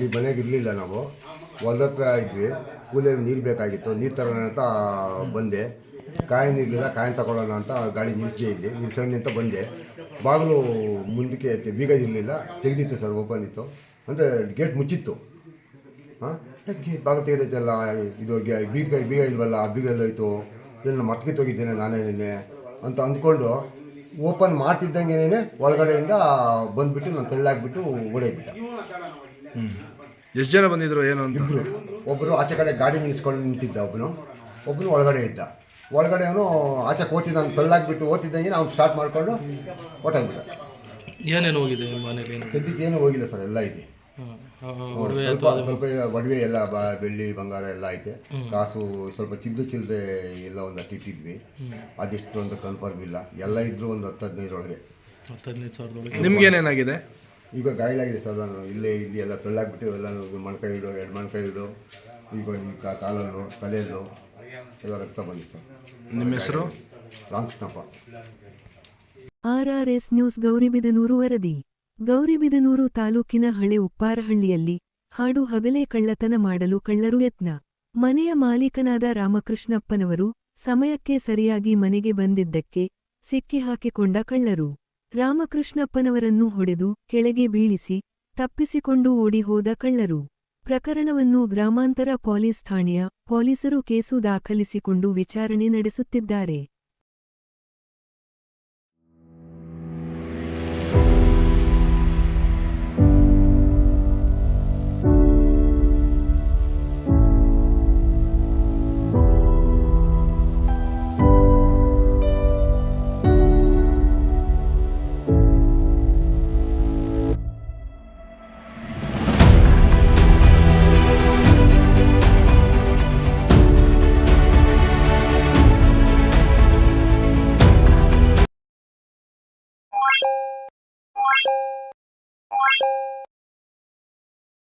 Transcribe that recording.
ಅವಾಗ ಮನೆಗೆ ಇರಲಿಲ್ಲ ನಾವು. ಹೊಲ್ದ ಹತ್ರ ಇದ್ವಿ. ಕೂಲಿಯಲ್ಲಿ ನೀರು ಬೇಕಾಗಿತ್ತು. ನೀರು ತರೋಣ ಅಂತ ಬಂದೆ. ಕಾಯಿನ್ ಇರಲಿಲ್ಲ ಕಾಯಿನ್ ತಗೊಳ್ಳೋಣ ಅಂತ ಗಾಡಿ ನಿಲ್ಲಿಸಿದೆ ಇಲ್ಲಿ. ನಿಲ್ಸೋಣ ಅಂತ ಬಂದೆ. ಬಾಗಿಲು ಮುಂದಕ್ಕೆ ಬೀಗ ಇರಲಿಲ್ಲ. ತೆಗೆದಿತ್ತು ಸರ್, ಓಪನ್ ಇತ್ತು. ಅಂದರೆ ಗೇಟ್ ಮುಚ್ಚಿತ್ತು. ಹಾಂ? ಬಾಗಿಲು ತೆಗೆದೈತಲ್ಲ? ಇದು ಬೀಗ ಬೀಗ ಇಲ್ವಲ್ಲ? ಆ ಬೀಗ ಎಲ್ಲೋಯ್ತು. ಇದನ್ನು ಮತ್ಕೆ ಹೋಗಿದ್ದೇನೆ ನಾನೇ ನಿನ್ನೆ ಅಂತ ಅಂದ್ಕೊಂಡು ಓಪನ್ ಮಾಡ್ತಿದ್ದಂಗೆನೇ ಒಳಗಡೆಯಿಂದ ಬಂದ್ಬಿಟ್ಟು ನಾನು ತಳ್ಳಾಕ್ಬಿಟ್ಟು ಓಡೇಬಿಟ್ಟ ಎಷ್ಟು ಜನ ಬಂದಿದ್ರು ಏನು ಅಂತ? ಇಬ್ಬರು ಒಬ್ಬರು ಆಚೆ ಕಡೆ ಗಾಡಿ ನಿಲ್ಲಿಸ್ಕೊಂಡು ನಿಂತಿದ್ದ ಒಬ್ಬನು ಒಬ್ಬನು ಒಳಗಡೆ ಇದ್ದ. ಒಳಗಡೆ ಅವನು ಆಚೆ ಕೋತಿದ್ದ ನಾನು ತಳ್ಳಾಕ್ಬಿಟ್ಟು ಓದ್ತಿದ್ದಂಗೆ ಅವ್ನು ಸ್ಟಾರ್ಟ್ ಮಾಡಿಕೊಂಡು ಓಟಾಗ್ಬಿಟ್ಟ ಏನೇನು ಹೋಗಿದೆ ಮನೇಲಿ? ಸದ್ಯಕ್ಕೆ ಏನೂ ಹೋಗಿಲ್ಲ ಸರ್ ಎಲ್ಲ. ಆ, ಸ್ವಲ್ಪ ಸ್ವಲ್ಪ ಒಡವೆ ಎಲ್ಲ ಬ ಬೆಳ್ಳಿ ಬಂಗಾರ ಎಲ್ಲ ಐತೆ. ಕಾಸು ಸ್ವಲ್ಪ ಚಿಲ್ಲರೆ ಚಿಲ್ಲರೆ ಎಲ್ಲ ಒಂದ್ ಅಟ್ಟಿಟ್ಟಿದ್ವಿ ಅದೆಷ್ಟು ಅಂತ ಕನ್ಫರ್ಮ್ ಇಲ್ಲ. ಎಲ್ಲ ಇದ್ರು ಒಂದು ಹತ್ತು ಹದಿನೈದರೊಳಗೆ ಹತ್ತು ಹದಿನೈದು ಸಾವಿರದೊಳಗೆ ನಿಮ್ಗೇನೇನಾಗಿದೆ ಈಗ ಗಾಯಲಾಗಿದೆ ಸರ್. ನಾನು ಇಲ್ಲೇ ಇಲ್ಲಿ ಎಲ್ಲ ತಳ್ಳಾಕ್ಬಿಟ್ಟು ಎಲ್ಲ ಮೊಣಕೈ ಇಡು ಎರಡು ಮೊಣಕೈ ಇಡು ಈಗ ಈ ಕಾ- ಕಾಲಲ್ಲೂ ತಲೆಯಲ್ಲೂ ಎಲ್ಲ ರಕ್ತ ಬಂದಿದೆ ಸರ್. ನಿಮ್ಮ ಹೆಸರು? ರಾಮಕೃಷ್ಣಪ್ಪ. ಆರ್ಆರ್ಎಸ್ ನ್ಯೂಸ್ ಗೌರಿಬಿದನೂರು ವರದಿ. ಗೌರಿಬಿದನೂರು ತಾಲೂಕಿನ ಹಳೆ ಉಪ್ಪಾರಹಳ್ಳಿಯಲ್ಲಿ ಹಾಡು ಹಗಲೇ ಕಳ್ಳತನ ಮಾಡಲು ಕಳ್ಳರು ಯತ್ನ. ಮನೆಯ ಮಾಲೀಕನಾದ ರಾಮಕೃಷ್ಣಪ್ಪನವರು ಸಮಯಕ್ಕೆ ಸರಿಯಾಗಿ ಮನೆಗೆ ಬಂದಿದ್ದಕ್ಕೆ ಸಿಕ್ಕಿಹಾಕಿಕೊಂಡ ಕಳ್ಳರು. ರಾಮಕೃಷ್ಣಪ್ಪನವರನ್ನು ಹೊಡೆದು ಕೆಳಗೆ ಬೀಳಿಸಿ ತಪ್ಪಿಸಿಕೊಂಡು ಓಡಿಹೋದ ಕಳ್ಳರು. ಪ್ರಕರಣವನ್ನು ಗ್ರಾಮಾಂತರ ಪೊಲೀಸ್ ಠಾಣೆಯ ಪೊಲೀಸರು ಕೇಸು ದಾಖಲಿಸಿಕೊಂಡು ವಿಚಾರಣೆ ನಡೆಸುತ್ತಿದ್ದಾರೆ.